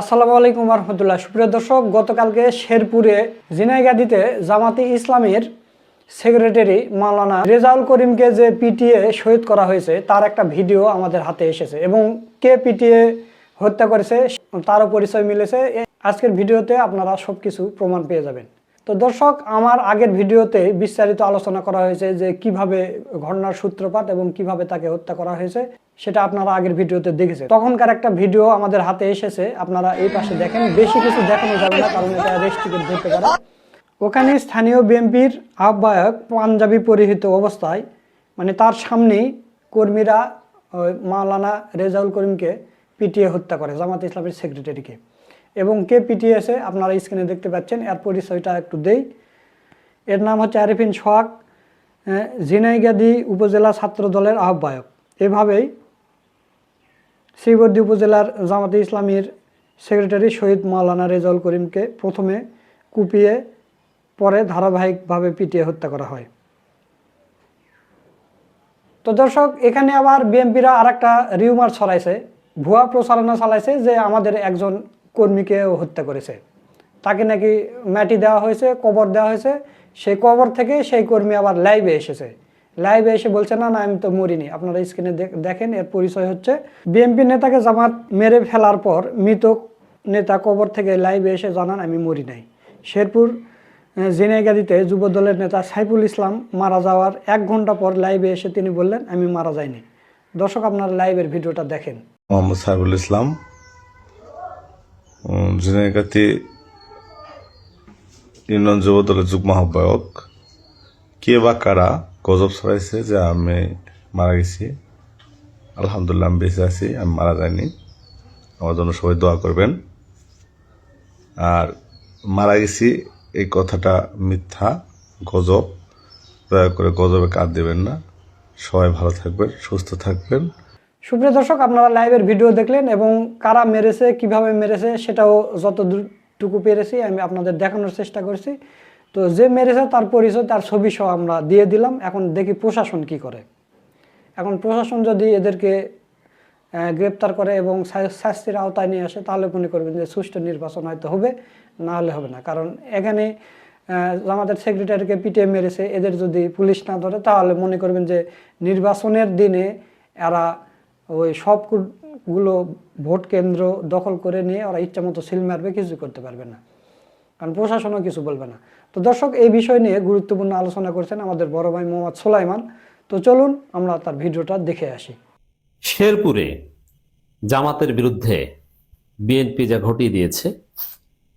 আসসালামু আলাইকুম রহমতুল্লাহ। সুপ্রিয় দর্শক, গতকালকে শেরপুরে জিনাইগাদিতে জামাতি ইসলামের সেক্রেটারি মাওলানা রেজাউল করিমকে যে পিটিএ শহীদ করা হয়েছে, তার একটা ভিডিও আমাদের হাতে এসেছে এবং কে পিটিএ হত্যা করেছে তারও পরিচয় মিলেছে। আজকের ভিডিওতে আপনারা সবকিছু প্রমাণ পেয়ে যাবেন। তো দর্শক, আমার আগের ভিডিওতে বিস্তারিত আলোচনা করা হয়েছে যে কীভাবে ঘটনার সূত্রপাত এবং কীভাবে তাকে হত্যা করা হয়েছে। সেটা আপনারা আগের ভিডিওতে দেখেছেন। তখনকার একটা ভিডিও আমাদের হাতে এসেছে, আপনারা এই পাশে দেখেন। বেশি কিছু দেখানো যাবে না, কারণ এটা রেস্ট্রিকেট ধরতে পারে। ওখানে স্থানীয় বিএনপির আহ্বায়ক পাঞ্জাবি পরিহিত অবস্থায় মানে তার সামনেই কর্মীরা মাওলানা রেজাউল করিমকে পিটিয়ে হত্যা করে, জামাত ইসলামের সেক্রেটারিকে। এবং কে পিটিয়েছে আপনারা স্ক্রিনে দেখতে পাচ্ছেন, এর পরিচয়টা একটু দেই। এর নাম হচ্ছে আরিফিন সোহাগ ঝিনাইগাদি উপজেলা ছাত্র দলের আহ্বায়ক। এভাবেই শ্রীবর্দী উপজেলার জামাতে ইসলামীর সেক্রেটারি শহীদ মাওলানা রেজাউল করিমকে প্রথমে কুপিয়ে, পরে ধারাবাহিকভাবে পিটিয়ে হত্যা করা হয়। তো দর্শক, এখানে আবার বিএনপিরা আর একটা রিউমার ছড়াইছে। ভুয়া প্রচারণা চালাইছে যে আমাদের একজন কর্মীকেও হত্যা করেছে। তাকে নাকি মাটি দেওয়া হয়েছে, কবর দেওয়া হয়েছে। সেই কবর থেকে সেই কর্মী আবার লাইভে এসেছে। লাইভে এসে বলছে, না না, আমি তো মরিনি। আপনারা স্ক্রিনে দেখেন, এর পরিচয় হচ্ছে বিএনপি নেতাকে জামাত মেরে ফেলার পর মৃত নেতা কবর থেকে লাইভে এসে জানান, আমি মরি নাই। শেরপুর জেনেগাদিতে যুব দলের নেতা সাইফুল ইসলাম মারা যাওয়ার এক ঘণ্টা পর লাইভে এসে তিনি বললেন, আমি মারা যাইনি। দর্শক, আপনার লাইভের ভিডিওটা দেখেন। মোহাম্মদ সাহেবুল ইসলাম জিনাইকাতি ইউনিয়ন যুব দলের যুগ্ম আহ্বায়ক। কে বা কারা? গজব ছড়াইছে যে আমি মারা গেছি। আলহামদুলিল্লাহ আমি বেঁচে আছি, আমি মারা যাইনি। আমার জন্য সবাই দোয়া করবেন। আর মারা গেছি, এই কথাটা মিথ্যা, গজব। দয়া করে গজবে কাঁদ দেবেন না। সবাই ভালো থাকবেন, সুস্থ থাকবেন। সুপ্রিয় দর্শক, আপনারা লাইভের ভিডিও দেখলেন এবং কারা মেরেছে, কীভাবে মেরেছে, সেটাও যত টুকু পেরেছি, আমি আপনাদের দেখানোর চেষ্টা করছি। তো যে মেরেছে তার পরিচয়, তার ছবি সহ আমরা দিয়ে দিলাম। এখন দেখি প্রশাসন কি করে। এখন প্রশাসন যদি এদেরকে গ্রেপ্তার করে এবং শাস্তির আওতায় নিয়ে আসে, তাহলে মনে করবেন যে সুষ্ঠু নির্বাচন হয়তো হবে, না হলে হবে না। কারণ এখানে আমাদের সেক্রেটারিকে পিটিএ মেরেছে, এদের যদি পুলিশ না ধরে, তাহলে মনে করবেন যে নির্বাচনের দিনে এরা ওই সবগুলো ভোট কেন্দ্র দখল করে নিয়ে ওরা ইচ্ছা মতো সিল মারবে কিছু করতে পারবে না। কারণ প্রশাসনও কিছু বলবে না। তো দর্শক, এই বিষয় নিয়ে গুরুত্বপূর্ণ আলোচনা করছেন আমাদের বড় ভাই মোহাম্মদ সোলাইমান। তো চলুন আমরা তার ভিডিওটা দেখে আসি। শেরপুরে জামাতের বিরুদ্ধে বিএনপি যা ঘটিয়ে দিয়েছে,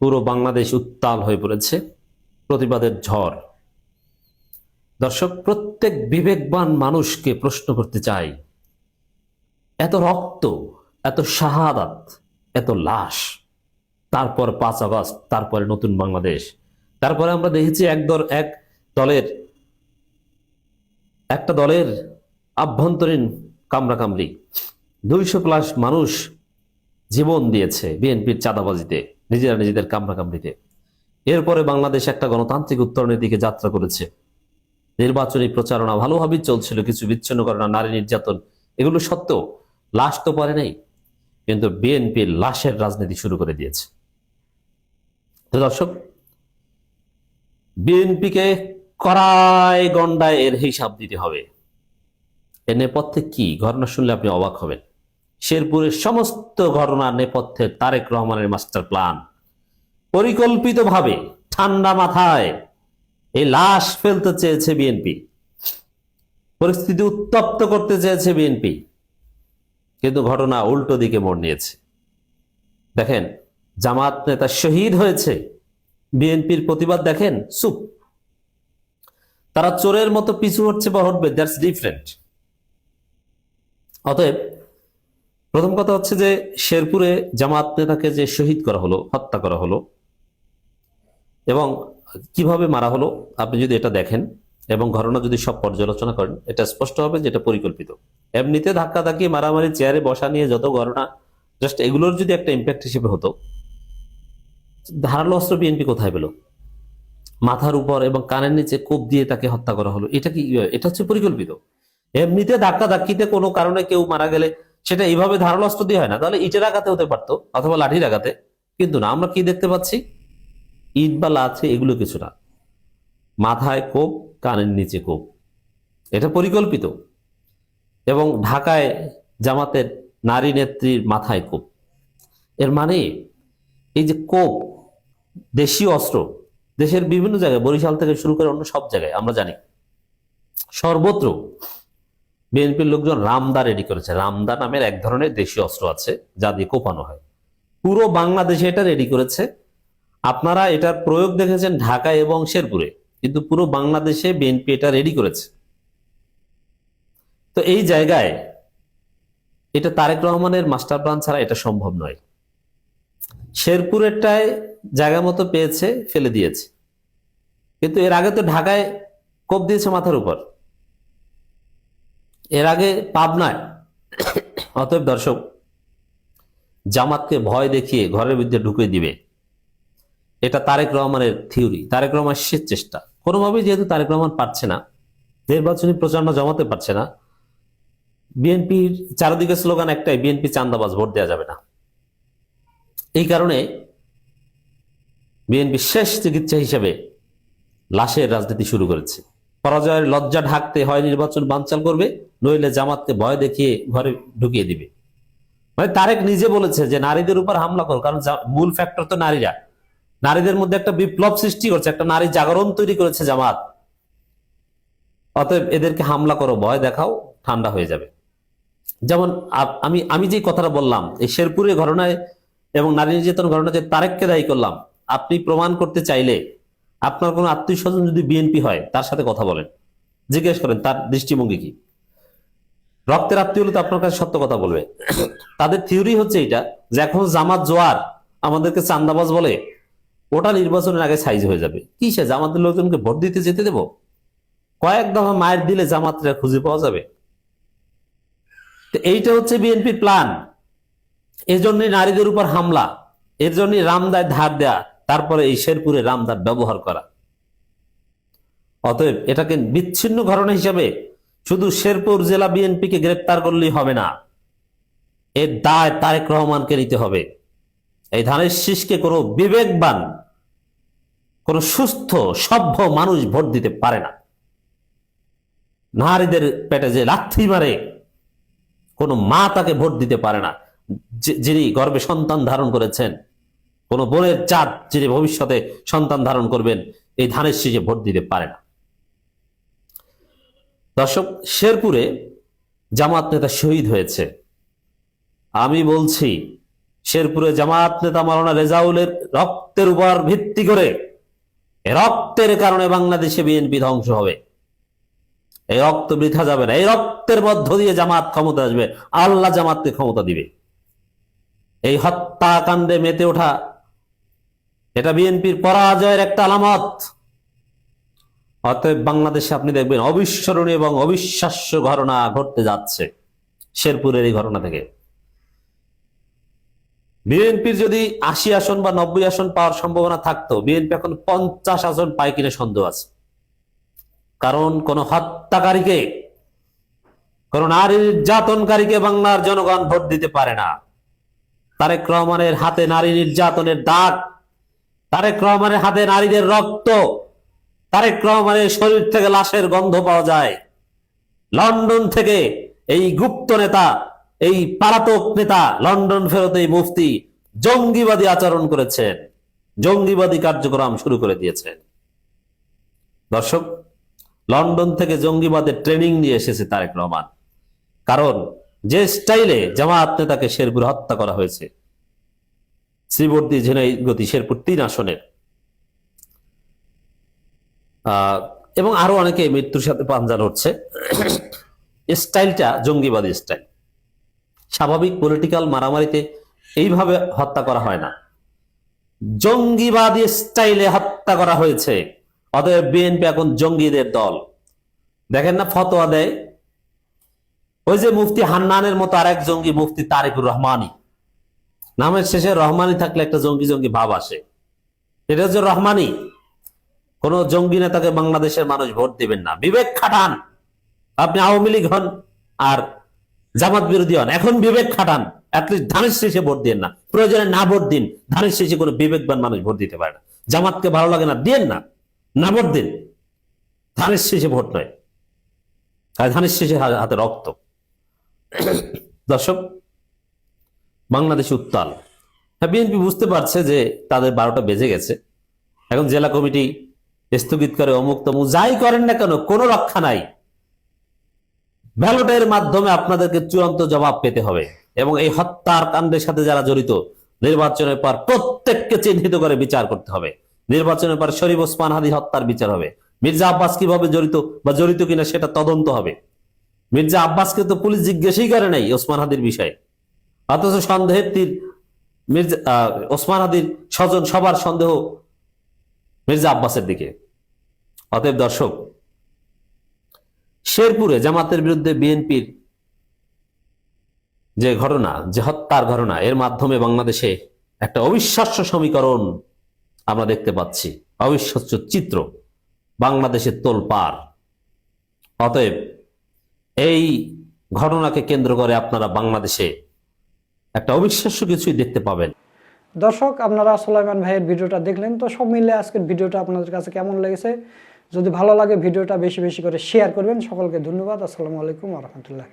পুরো বাংলাদেশ উত্তাল হয়ে পড়েছে, প্রতিবাদের ঝড়। দর্শক, প্রত্যেক বিবেকবান মানুষকে প্রশ্ন করতে চাই, এত রক্ত, এত শাহাদাত, এত লাশ, তারপর পাঁচ আগস্ট, তারপরে নতুন বাংলাদেশ তারপরে আমরা দেখেছি এক দল, এক দলের, একটা দলের আভ্যন্তরীণ কামড়াকামড়ি। দুইশো প্লাস মানুষ জীবন দিয়েছে বিএনপির চাঁদাবাজিতে, নিজেরা নিজেদের কামড়াকামড়িতে। এরপরে বাংলাদেশ একটা গণতান্ত্রিক উত্তরণের দিকে যাত্রা করেছে। নির্বাচনী প্রচারণা ভালোভাবেই চলছিল, কিছু বিচ্ছিন্ন ঘটনা নারী নির্যাতন, এগুলো সত্ত্বেও লাশ তো পরে নেই, কিন্তু বিএনপির লাশের রাজনীতি শুরু করে দিয়েছে। দর্শক বিএনপিকে কড়াই গন্ডায় এর হিসাব দিতে হবে। এর নেপথ্যে কি? ঘটনা শুনলে আপনি অবাক হবেন। শেরপুরের সমস্ত ঘটনার নেপথ্যে তারেক রহমানের মাস্টার প্ল্যান। পরিকল্পিতভাবে ঠান্ডা মাথায় এই লাশ ফেলতে চেয়েছে বিএনপি। পরিস্থিতি উত্তপ্ত করতে চেয়েছে বিএনপি। কিন্তু ঘটনা উল্টো দিকে মোড় নিয়েছে। দেখেন, জামাত নেতা শহীদ হয়েছে। বিএনপির প্রতিবাদ দেখেন? চুপ। তারা চোরের মতো পিছু হচ্ছে বা হটবে দ্যাটস ডিফারেন্ট অতএব, প্রথম কথা হচ্ছে যে শেরপুরে জামাত নেতাকে যে শহীদ করা হলো, হত্যা করা হলো, এবং কীভাবে মারা হলো, আপনি যদি এটা দেখেন, এবং ঘটনা যদি সব পর্যালোচনা করেন, এটা স্পষ্ট হবে যে এটা পরিকল্পিত। এমনিতে ধাক্কা ধাক্কি মারামারি, চেয়ারে বসা নিয়ে যত ঘটনা জাস্ট এগুলোর যদি একটা ইম্প্যাক্ট হিসেবে হতো ধারালো অস্ত্র বিএনপি কোথায় পেল? মাথার উপর এবং কানের নিচে কোপ দিয়ে তাকে হত্যা করা হলো। এটা কি, এটা হচ্ছে পরিকল্পিত? এমনিতে ধাক্কা ধাক্কিতে কোনো কারণে কেউ মারা গেলে সেটা এইভাবে ধারালো অস্ত্র দিয়ে হয় না। তাহলে ইটের আঘাতে হতে পারতো অথবা লাঠির আঘাতে। কিন্তু না, আমরা কি দেখতে পাচ্ছি? ইট বা লাঠি এগুলো কিছু না। মাথায় কোপ, কানের নিচে কোপ। এটা পরিকল্পিত। এবং ঢাকায় জামাতের নারী নেত্রীর মাথায় কোপ। এর মানে এই যে কোপ দেশীয় অস্ত্র, দেশের বিভিন্ন জায়গায়, বরিশাল থেকে শুরু করে অন্য সব জায়গায়, আমরা জানি। সর্বত্র বিএনপির লোকজন রামদা রেডি করেছে। রামদা নামের এক ধরনের দেশীয় অস্ত্র আছে, যা দিয়ে কোপানো হয়। পুরো বাংলাদেশে এটা রেডি করেছে। আপনারা এটার প্রয়োগ দেখেছেন ঢাকা এবং শেরপুরে, কিন্তু পুরো বাংলাদেশে বিএনপি এটা রেডি করেছে। তো এই জায়গায় এটা তারেক রহমানের মাস্টার প্ল্যান ছাড়া এটা সম্ভব নয়। শেরপুরেরটায় জায়গা মতো পেয়েছে, ফেলে দিয়েছে। কিন্তু এর আগে তো ঢাকায় কোপ দিয়েছে মাথার উপর। এর আগে পাবনায়, অতএব দর্শক, জামাতকে ভয় দেখিয়ে ঘরের ভিতরে ঢুকে দিবে। এটা তারেক রহমানের থিওরি। তারেক রহমান শেষ চেষ্টা। কোনোভাবেই যেহেতু তারেক রহমান পারছে না, নির্বাচনী প্রচারণা জমাতে পারছে না, বিএনপির চারদিকে স্লোগান একটাই, বিএনপি চান্দাবাজ, ভোট দেওয়া যাবে না। এই কারণে বিএনপি শেষ চিকিৎসা হিসেবে লাশের রাজনীতি শুরু করেছে। পরাজয়ের লজ্জা ঢাকতে হয় নির্বাচন বানচাল করবে, নইলে জামাতকে ভয় দেখিয়ে ঘরে ঢুকিয়ে দিবে। মানে তারেক নিজে বলেছে যে নারীদের উপর হামলা করো, কারণ মূল ফ্যাক্টর তো নারীরা। নারীদের মধ্যে একটা বিপ্লব সৃষ্টি করছে, একটা নারী জাগরণ তৈরি করেছে জামাত। অতএব এদেরকে হামলা করো, ভয় দেখাও, ঠান্ডা হয়ে যাবে। যেমন আমি আমি যে কথাটা বললাম, এই শেরপুরের ঘটনায় এবং নারী নির্যাতন ঘটনা যে তারেককে দায়ী করলাম। আপনি প্রমাণ করতে চাইলে আপনার কোনো আত্মীয় স্বজন যদি বিএনপি হয়, তার সাথে কথা বলেন। জিজ্ঞেস করেন, তার দৃষ্টিভঙ্গি কি? রক্তের আত্মীয় হলে তো আপনার কাছে সত্য কথা বলবে। তাদের থিওরি হচ্ছে এটা যে এখন জামাত জোয়ার আমাদেরকে চান্দাবাজ বলে, ওটা নির্বাচনের আগে সাইজ হয়ে যাবে। কি সে জামাতের লোকজনকে ভোট দিতে যেতে দেব? কয়েক দফা মায়ের দিলে জামাতরা খুঁজে পাওয়া যাবে। এইটা হচ্ছে বিএনপির প্ল্যান এর জন্যই নারীদের উপর হামলা এর জন্যই রামদায় ধার দেয়া, তারপরে এই শেরপুরে রামদার ব্যবহার করা। অতএব এটাকে বিচ্ছিন্ন ঘটনা হিসাবে শুধু শেরপুর জেলা বিএনপিকে গ্রেপ্তার করলেই হবে না, এর দায় তারেক রহমানকে নিতে হবে। এই ধানের শীষকে কোনো বিবেকবান, কোন সুস্থ, সভ্য মানুষ ভোট দিতে পারে না। নারীদের পেটে যে লাথি মারে, কোনো মা তাকে ভোট দিতে পারে না। যিনি গর্বে সন্তান ধারণ করেছেন, কোন বোনের চাঁদ যিনি ভবিষ্যতে সন্তান ধারণ করবেন, এই ধানের শীষে ভোট দিতে পারে না। দর্শক, শেরপুরে জামাত নেতা শহীদ হয়েছে। আমি বলছি, শেরপুরে জামাত নেতা মাওলানা রেজাউলের রক্তের উপর ভিত্তি করে রক্তের কারণে বাংলাদেশে বিএনপি ধ্বংস হবে। এই রক্ত বৃথা যাবে না, এই রক্তের মধ্য দিয়ে জামাত ক্ষমতা আসবে, আল্লাহ জামাতকে ক্ষমতা দিবে। এই হত্যাকাণ্ডে মেতে ওঠা, এটা বিএনপির পরাজয়ের একটা আলামত। অতএব বাংলাদেশে আপনি দেখবেন অবিস্মরণীয় এবং অবিশ্বাস্য ঘটনা ঘটতে যাচ্ছে শেরপুরের এই ঘটনা থেকে। বিএনপির যদি আশি আসন বা নব্বই আসন পাওয়ার সম্ভাবনা থাকতো, বিএনপি এখন পঞ্চাশ আসন পায় কিনা সন্দেহ আছে। কারণ কোন হত্যাকারীকে, কোন নারী নির্যাতনকারীকে বাংলার জনগণ ভোট দিতে পারে না। তারেক রহমানের হাতে নারী নির্যাতনের দাগ, তারেক রহমানের হাতে নারীদের রক্ত, তারেক রহমানের শরীর থেকে লাশের গন্ধ পাওয়া যায়। লন্ডন থেকে এই গুপ্ত নেতা, এই পালাতক নেতা লন্ডন ফেরত এই মুফতি জঙ্গিবাদী আচরণ করেছেন, জঙ্গিবাদী কার্যক্রম শুরু করে দিয়েছেন। দর্শক, লন্ডন থেকে জঙ্গিবাদের ট্রেনিং নিয়ে এসেছে তারেক রহমান। কারণ যে স্টাইলে জামাত নেতাকে শেরপুর হত্যা করা হয়েছে শ্রীবর্তী ঝিনাইগতি শেরপুর তিন আসনের। এবং আরও অনেকে মৃত্যুর সাথে পাঞ্জা লড়ছে। স্টাইলটা জঙ্গিবাদী স্টাইল। স্বাভাবিক পলিটিক্যাল মারামারিতে এইভাবে হত্যা করা হয় না। জঙ্গিবাদী স্টাইলে হত্যা করা হয়েছে। অতএব বিএনপি এখন জঙ্গিদের দল। দেখেন না ফতোয়া দেয় ওই যে মুফতি হান্নানের মতো আরেক জঙ্গি মুফতি তারেকুর রহমানি। নামের শেষে রহমানি থাকলে একটা জঙ্গি জঙ্গি ভাব আসে। এটা হচ্ছে রহমানি। কোন জঙ্গি নেতাকে বাংলাদেশের মানুষ ভোট দিবেন না। বিবেক খাটান। আপনি আওয়ামী লীগ হন আর জামাত বিরোধী হন। এখন বিবেক খাটান। অ্যাটলিস্ট ধানের শেষে ভোট দিন না। প্রয়োজনে না ভোট দিন। ধানের শেষে কোনো বিবেকবান মানুষ ভোট দিতে পারে না। জামাতকে ভালো লাগে না দিন না। না ভোট দিন। ধানের শেষে ভোট নয়। ধানের শেষে হাতে রক্ত। দর্শক, বাংলাদেশ উত্তাল। হ্যাঁ বিএনপি বুঝতে পারছে যে তাদের বারোটা বেজে গেছে। এখন জেলা কমিটি স্থগিত করে অমুক তমুক, যাই করেন না কেন, কোনো রক্ষা নাই। ব্যালটের মাধ্যমে আপনাদেরকে চূড়ান্ত জবাব পেতে হবে এবং এই হত্যার কাণ্ডের সাথে যারা জড়িত, নির্বাচনের পর প্রত্যেককে চিহ্নিত করে বিচার করতে হবে। নির্বাচনের পর শরীফ ওসমান হাদি হত্যার বিচার হবে। মির্জা আব্বাস কীভাবে জড়িত বা জড়িত কিনা সেটা তদন্ত হবে। মির্জা আব্বাসকে তো পুলিশ জিজ্ঞেসই করে নাই ওসমান হাদির বিষয়ে। অথচ সন্দেহের তীর মির্জা ওসমান হাদির স্বজন সবার সন্দেহ মির্জা আব্বাসের দিকে। অতএব দর্শক, শেরপুরে জামাতের বিরুদ্ধে বিএনপির যে ঘটনা, যে হত্যার ঘটনা, এর মাধ্যমে বাংলাদেশে একটা অবিশ্বাস্য সমীকরণ আমরা দেখতে পাচ্ছি। অবিশ্বাস্য চিত্র বাংলাদেশের তোলপার অতএব এই ঘটনাকে কেন্দ্র করে আপনারা বাংলাদেশে একটা অবিশ্বাস্য কিছুই দেখতে পাবেন। দর্শক, আপনারা সোলাইমান ভাইয়ের ভিডিওটা দেখলেন, তো সব মিলে আজকের ভিডিওটা আপনাদের কাছে কেমন লেগেছে? যদি ভালো লাগে ভিডিওটা বেশি বেশি করে শেয়ার করবেন। সকলকে ধন্যবাদ। আসসালামু আলাইকুম রহমতুল্লাহ।